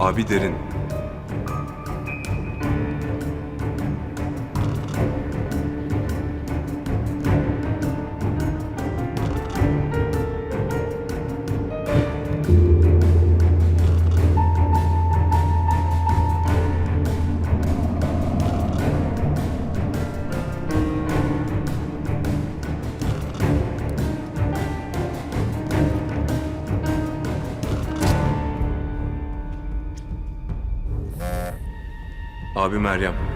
Abi derin. Abi Meryem.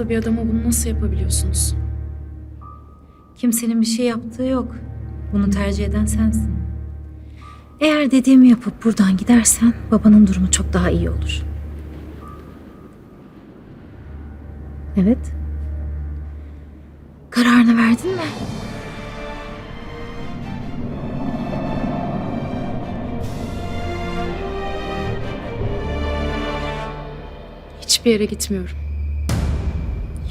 Hasta bir adama bunu nasıl yapabiliyorsunuz? Kimsenin bir şey yaptığı yok. Bunu tercih eden sensin. Eğer dediğimi yapıp buradan gidersen babanın durumu çok daha iyi olur. Evet. Kararını verdin mi? Hiçbir yere gitmiyorum.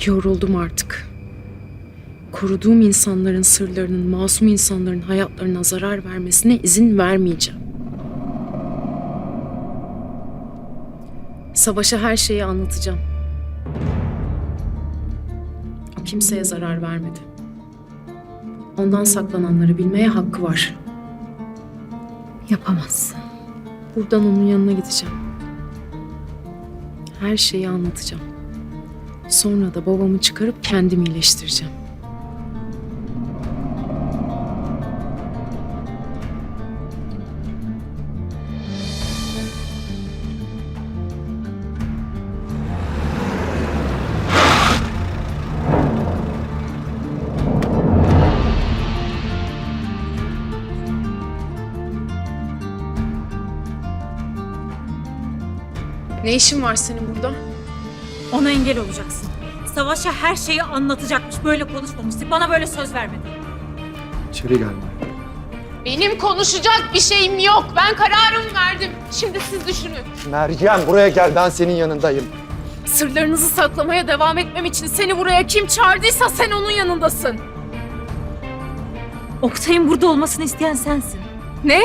Yoruldum artık. Koruduğum insanların sırlarının, masum insanların hayatlarına zarar vermesine izin vermeyeceğim. Savaş'a her şeyi anlatacağım. O kimseye zarar vermedi. Ondan saklananları bilmeye hakkı var. Yapamazsın. Buradan onun yanına gideceğim. Her şeyi anlatacağım. Sonra da babamı çıkarıp kendim iyileştireceğim. Ne işin var senin burada? Ona engel olacaksın. Savaş'a her şeyi anlatacakmış. Böyle konuşmamıştık. Bana böyle söz vermedi. İçeri gelme. Benim konuşacak bir şeyim yok. Ben kararımı verdim. Şimdi siz düşünün. Meryem buraya gel ben senin yanındayım. Sırlarınızı saklamaya devam etmem için seni buraya kim çağırdıysa sen onun yanındasın. Oktay'ın burada olmasını isteyen sensin. Ne?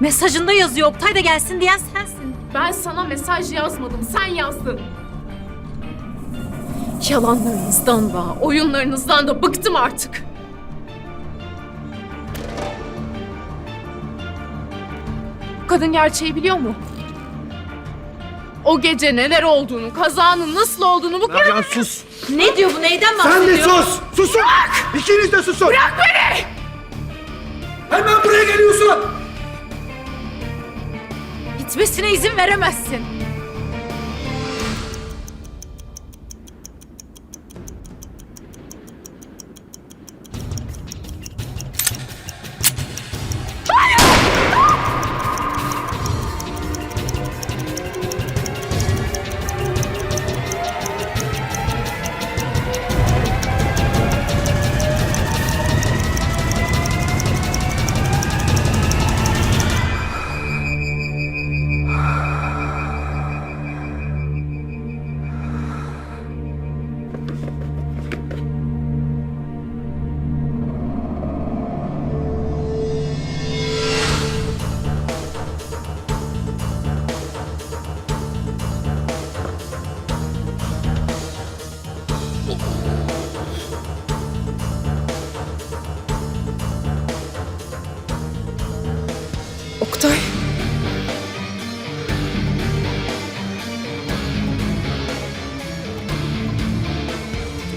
Mesajında yazıyor. Oktay da gelsin diyen sensin. Ben sana mesaj yazmadım. Sen yazdın. Yalanlarınızdan da, oyunlarınızdan da bıktım artık. Bu Kadın gerçeği biliyor mu? O gece neler olduğunu, kazanın nasıl olduğunu bu Meryem sus. Ne diyor bu? Neyden Sen de bahsediyor? sus. Susun. İkiniz de susun. Bırak beni. Hemen buraya geliyorsun. Gitmesine izin veremezsin.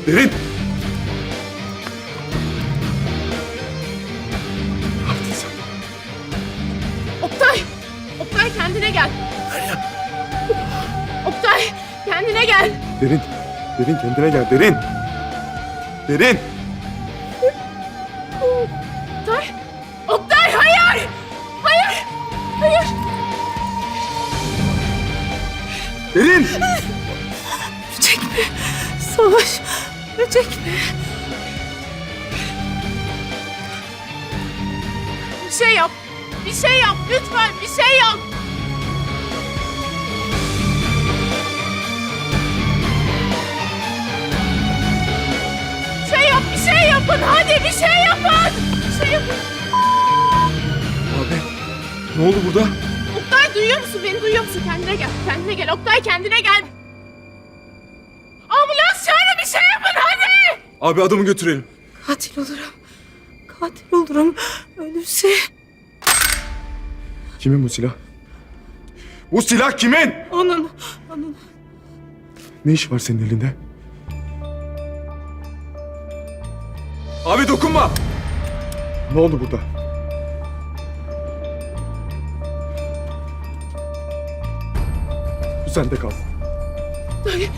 Derin. Oktay! Oktay kendine gel. Oktay kendine gel. Derin. Derin kendine gel derin. Derin. Ölecek mi? Bir şey yap. Bir şey yap lütfen bir şey yap. Bir şey yap, bir şey yapın. Hadi bir şey yapın. Bir şey yapın. Abi ne oldu burada? Oktay duyuyor musun? Beni duyuyor musun? Kendine gel. Kendine gel. Oktay kendine gel. Abi adamı götürelim. Katil olurum. Katil olurum. Ölürse Kimin bu silah? Bu silah kimin? onun, onun. Ne iş var senin elinde? Abi dokunma! Ne oldu burada? Bu sende kal. Oktay.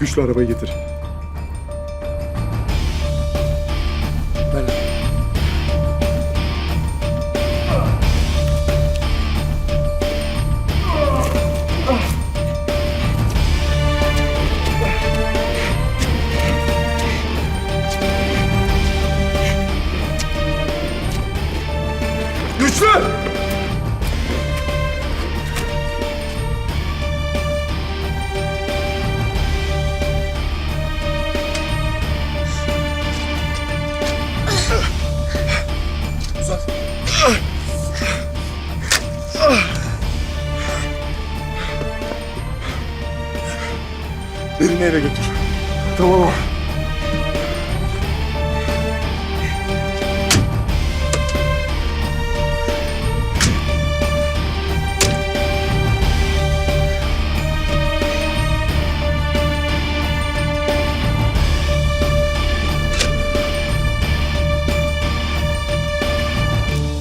Güçlü arabayı getir. Derini eve götür. Tamam.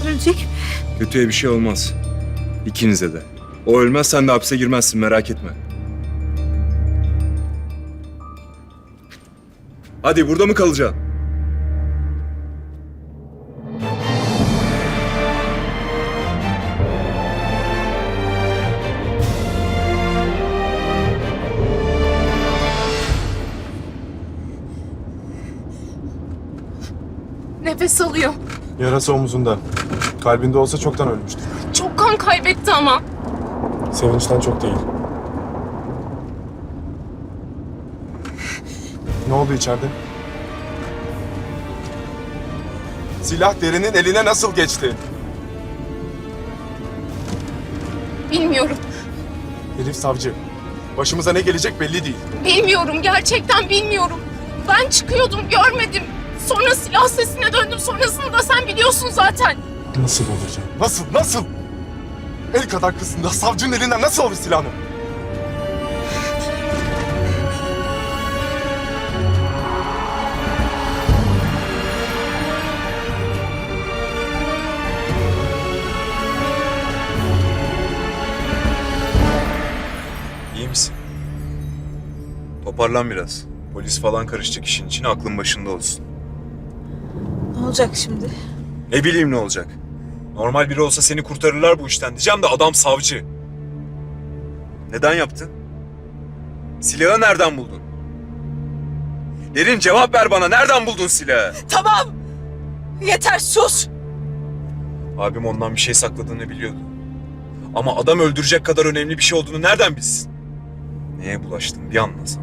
Ölecek mi? Kötüye bir şey olmaz. İkinize de. O ölmez sen de hapse girmezsin merak etme. Hadi burada mı kalacaksın? Nefes alıyor. Yarası omuzunda. Kalbinde olsa çoktan ölmüştü. Çok kan kaybetti ama. Sevinçten çok değil. Ne oldu içeride? Silah derinin eline nasıl geçti? Bilmiyorum. Elif savcı. Başımıza ne gelecek belli değil. Bilmiyorum. Gerçekten bilmiyorum. Ben çıkıyordum görmedim. Sonra silah sesine döndüm. Sonrasını da sen biliyorsun zaten. Nasıl olacak? Nasıl? Nasıl? El kadar kızında savcının elinden nasıl alır silahını? Toparlan biraz. Polis falan karışacak işin içine aklın başında olsun. Ne olacak şimdi? Ne bileyim ne olacak. Normal biri olsa seni kurtarırlar bu işten diyeceğim de adam savcı. Neden yaptın? Silahı nereden buldun? Derin cevap ver bana. Nereden buldun silahı? Tamam. Yeter sus. Abim ondan bir şey sakladığını biliyordu. Ama adam öldürecek kadar önemli bir şey olduğunu nereden bilsin? Neye bulaştın bir anlasam.